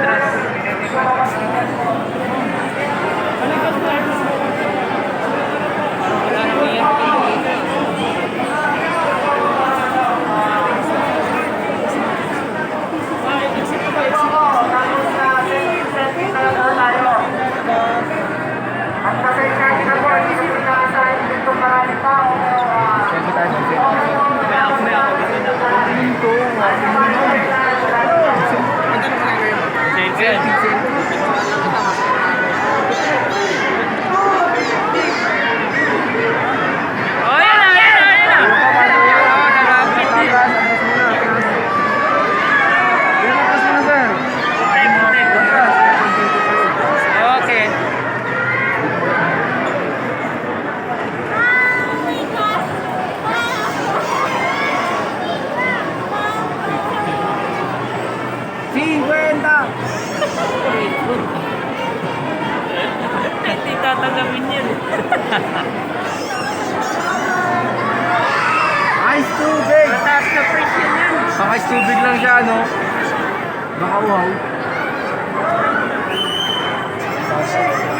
Gracias. Mataas na price yun yan. Baka tubig lang siya, no? Baka wow. Thank you.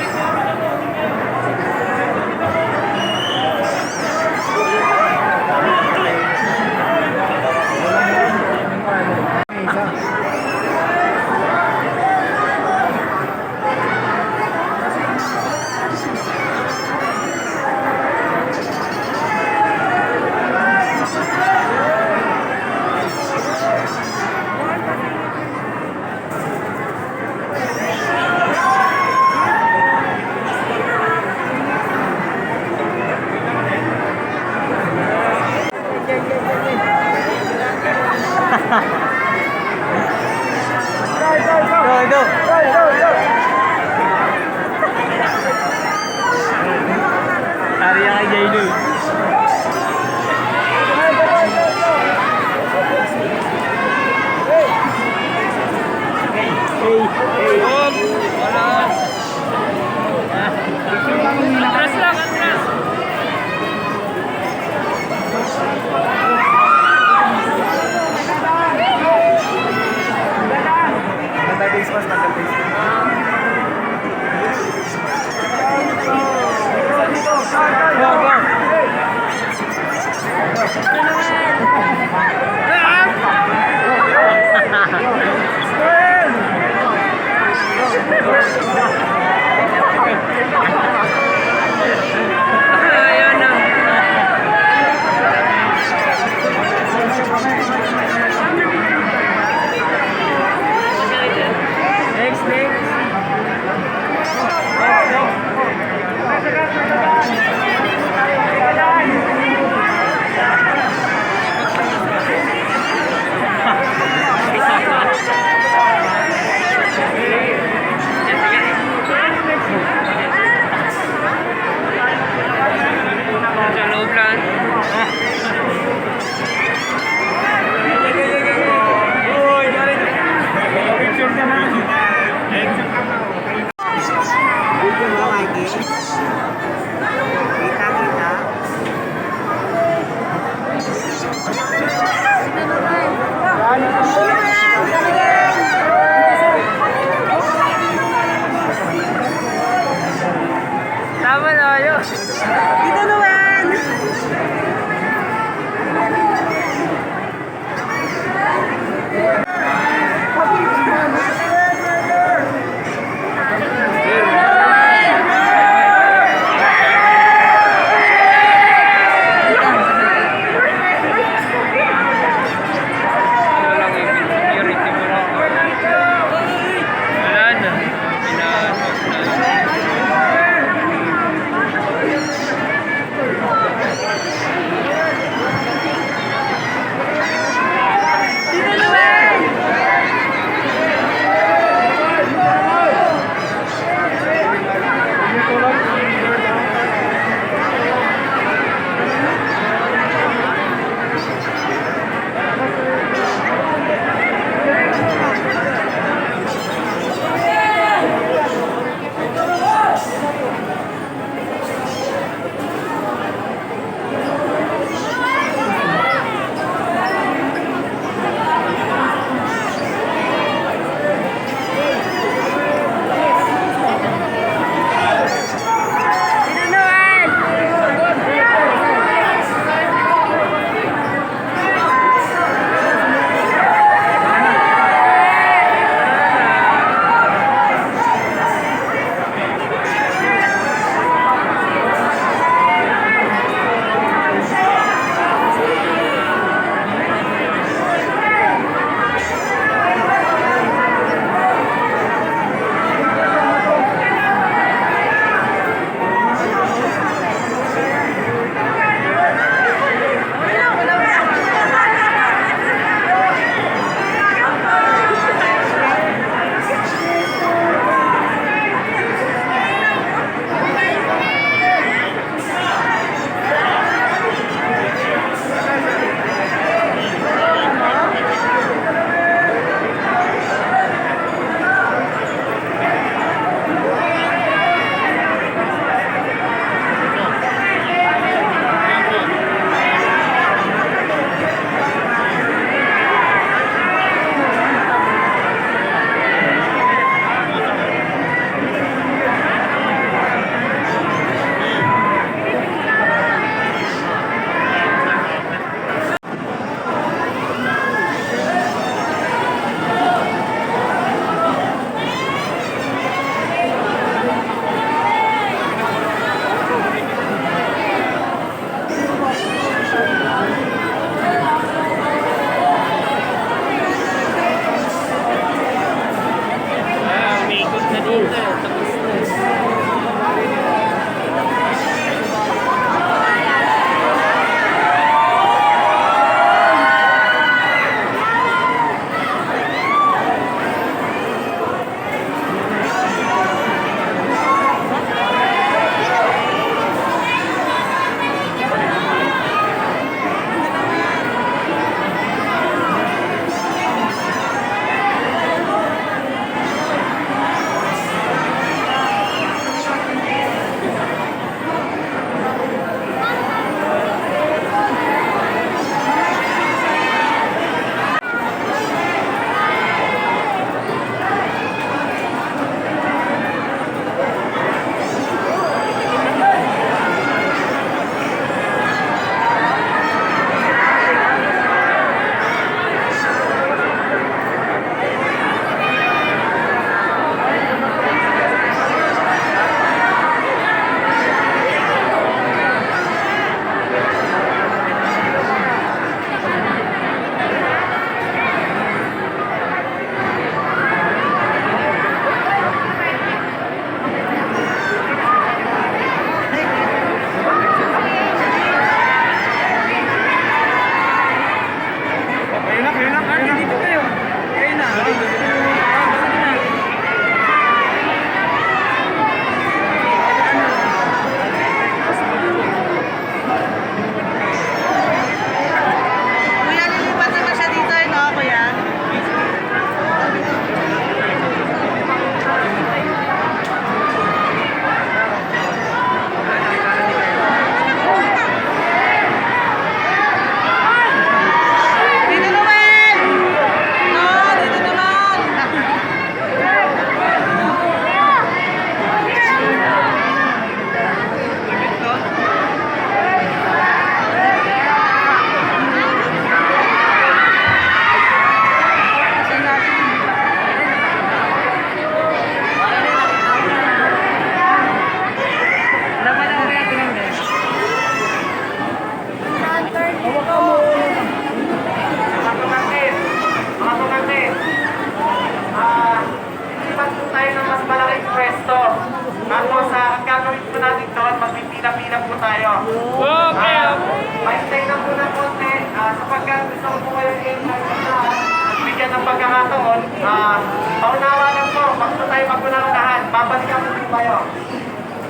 pagkakataon, uh, paunawa lang po, basta tayo magpunaunahan, babalikan po kayo.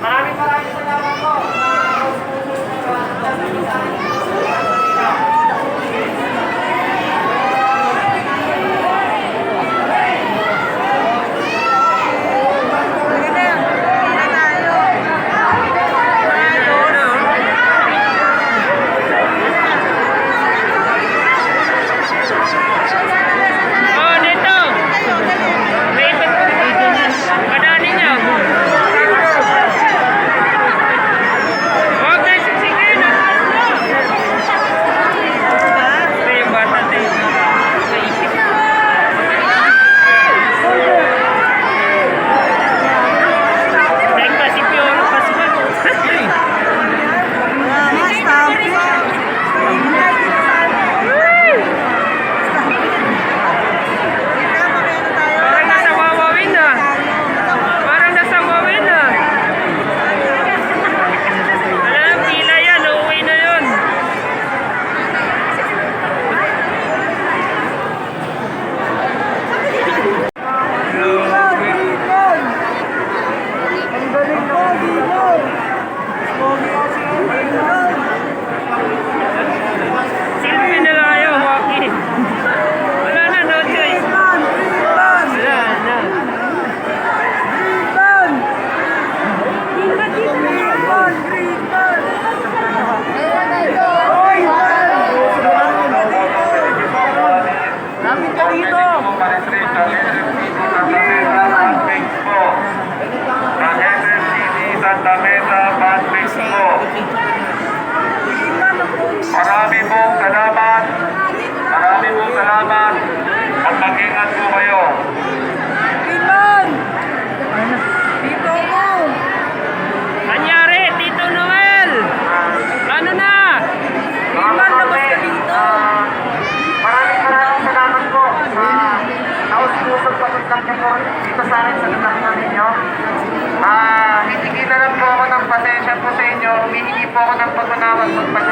Maraming maraming salamat po. Maraming maraming salamat.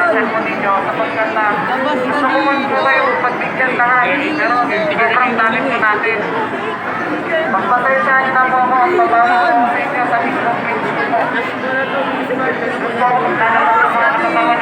pagkakasal po ninyo sapagkat na gusto ko man po kayo pagbigyan lahat pero sobrang dami po natin. Pagpasensyahan niyo na po ako at babawa sa inyo sa mismong page ko po. Gusto ko kung talaga mga